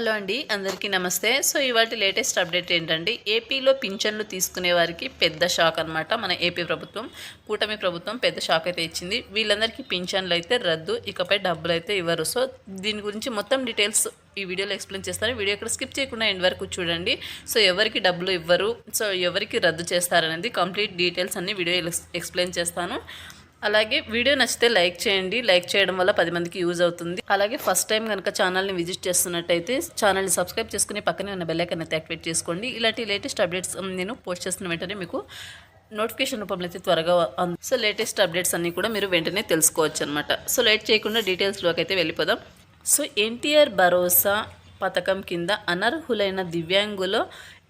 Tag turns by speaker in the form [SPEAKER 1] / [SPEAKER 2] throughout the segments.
[SPEAKER 1] Hello అండి అందరికీ నమస్తే. సో ఇవాటి లేటెస్ట్ అప్డేట్ ఏంటంటే ఏపీలో పింఛన్లు తీసుకునే వారికి పెద్ద షాక్ అనమాట మన ఏపీ ప్రభుత్వం. కూటమి ప్రభుత్వం పెద్ద షాక్ అయితే ఇచ్చింది. వీళ్ళందరికీ పింఛన్లు అయితే రద్దు ఇకపై డబ్బులు అయితే ఇవ్వరు. సో దీని గురించి మొత్తం డీటెయిల్స్ ఈ వీడియోలో ఎక్స్ప్లెయిన్ చేస్తారు వీడియో ఇక్కడ స్కిప్ చేయకుండా ఎండ్ వరకు చూడండి. సో ఎవరికి డబ్బులు ఇవ్వరు సో ఎవరికి రద్దు చేస్తారనేది కంప్లీట్ డీటెయిల్స్ అన్ని వీడియో ఎక్స్ప్లెయిన్ చేస్తాను. అలాగే వీడియో నచ్చితే లైక్ చేయండి. లైక్ చేయడం వల్ల పది మందికి యూజ్ అవుతుంది. అలాగే ఫస్ట్ టైం కనుక ఛానల్ని విజిట్ చేస్తున్నట్టయితే ఛానల్ని సబ్స్క్రైబ్ చేసుకుని పక్కనే ఉన్న బెల్లైకన్ అయితే యాక్టివేట్ చేసుకోండి. ఇలాంటి లేటెస్ట్ అప్డేట్స్ నేను పోస్ట్ చేస్తున్న వెంటనే మీకు నోటిఫికేషన్ రూపంలో అయితే త్వరగా అంద- సో లేటెస్ట్ అప్డేట్స్ అన్నీ కూడా మీరు వెంటనే తెలుసుకోవచ్చు అనమాట సో లేట్ చేయకుండా డీటెయిల్స్లోకి అయితే వెళ్ళిపోదాం. సో ఎన్టీఆర్ భరోసా పథకం కింద అనర్హులైన దివ్యాంగుల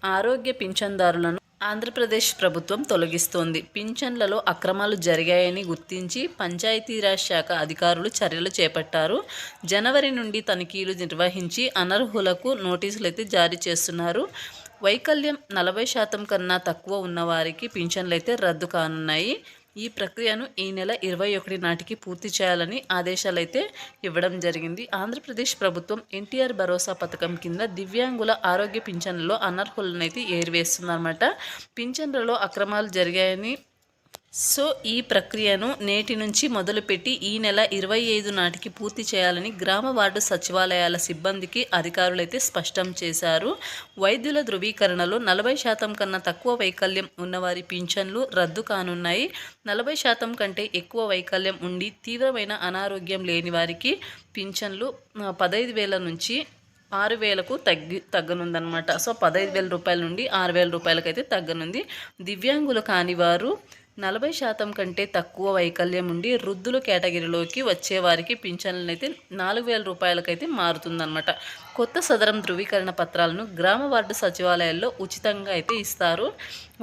[SPEAKER 1] ఆరోగ్య పింఛన్దారులను ఆంధ్రప్రదేశ్ ప్రభుత్వం తొలగిస్తోంది. పింఛన్లలో అక్రమాలు జరిగాయని గుర్తించి పంచాయతీరాజ్ శాఖ అధికారులు చర్యలు చేపట్టారు. జనవరి నుండి తనిఖీలు నిర్వహించి అనర్హులకు నోటీసులు అయితే జారీ చేస్తున్నారు. వైకల్యం నలభై శాతం కన్నా తక్కువ ఉన్నవారికి పింఛన్లు అయితే రద్దు కానున్నాయి. ఈ ప్రక్రియను ఈ నెల ఇరవై ఒకటి నాటికి పూర్తి చేయాలని ఆదేశాలైతే ఇవ్వడం జరిగింది. ఆంధ్రప్రదేశ్ ప్రభుత్వం ఎన్టీఆర్ భరోసా పథకం కింద దివ్యాంగుల ఆరోగ్య పింఛన్లలో అనర్హులనైతే ఏరివేస్తుందన్నమాట. పింఛన్లలో అక్రమాలు జరిగాయని సో ఈ ప్రక్రియను నేటి నుంచి మొదలుపెట్టి ఈ నెల ఇరవై ఐదు నాటికి పూర్తి చేయాలని గ్రామ వార్డు సచివాలయాల సిబ్బందికి అధికారులైతే స్పష్టం చేశారు. వైద్యుల ధృవీకరణలో నలభై శాతం కన్నా తక్కువ వైకల్యం ఉన్నవారి పింఛన్లు రద్దు కానున్నాయి. నలభై శాతం కంటే ఎక్కువ వైకల్యం ఉండి తీవ్రమైన అనారోగ్యం లేని వారికి పింఛన్లు పదహైదు వేల నుంచి ఆరు వేలకు తగ్గి తగ్గనుందనమాట సో పదహైదు వేల రూపాయల నుండి ఆరు వేల రూపాయలకైతే తగ్గనుంది. దివ్యాంగులు కానివారు నలభై శాతం కంటే తక్కువ వైకల్యం ఉండి వృద్ధుల కేటగిరీలోకి వచ్చేవారికి పింఛన్లనైతే నాలుగు వేల రూపాయలకైతే మారుతుందన్నమాట. కొత్త సదరం ధృవీకరణ పత్రాలను గ్రామ వార్డు సచివాలయాల్లో ఉచితంగా అయితే ఇస్తారు.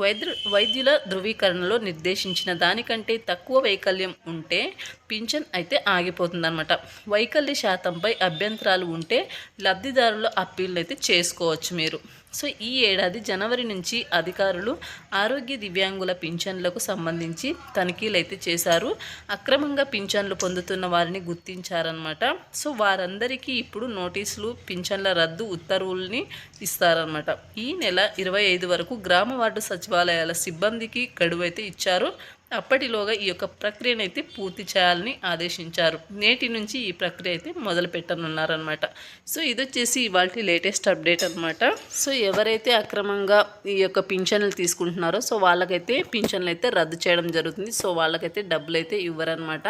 [SPEAKER 1] వైద్యు వైద్యుల ధృవీకరణలో నిర్దేశించిన దానికంటే తక్కువ వైకల్యం ఉంటే పింఛన్ అయితే ఆగిపోతుందన్నమాట. వైకల్య శాతంపై అభ్యంతరాలు ఉంటే లబ్ధిదారుల అప్పీళ్ళు అయితే చేసుకోవచ్చు మీరు. సో ఈ ఏడాది జనవరి నుంచి అధికారులు ఆరోగ్య దివ్యాంగుల పింఛన్లకు సంబంధించి తనిఖీలు అయితే చేశారు. అక్రమంగా పింఛన్లు పొందుతున్న వారిని గుర్తించారనమాట సో వారందరికీ ఇప్పుడు నోటీసులు పింఛన్ల రద్దు ఉత్తర్వుల్ని ఇస్తారనమాట ఈ నెల ఇరవై ఐదు వరకు గ్రామ వార్డు సచివాలయాల సిబ్బందికి గడువు అయితే ఇచ్చారు. అప్పటిలోగా ఈ యొక్క ప్రక్రియను అయితే పూర్తి చేయాలని ఆదేశించారు. నేటి నుంచి ఈ ప్రక్రియ అయితే మొదలు పెట్టనున్నారనమాట సో ఇది వచ్చేసి ఇవాళ లేటెస్ట్ అప్డేట్ అనమాట సో ఎవరైతే అక్రమంగా ఈ యొక్క పింఛన్లు తీసుకుంటున్నారో సో వాళ్ళకైతే పింఛన్లు అయితే రద్దు చేయడం జరుగుతుంది. సో వాళ్ళకైతే డబ్బులు అయితే ఇవ్వరనమాట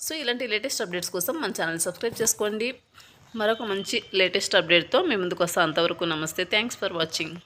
[SPEAKER 1] సో ఇలాంటి లేటెస్ట్ అప్డేట్స్ కోసం మన ఛానల్ సబ్స్క్రైబ్ చేసుకోండి. మరొక మంచి లేటెస్ట్ అప్డేట్తో మేము ముందుకు వస్తాం. అంతవరకు నమస్తే. Thanks for watching.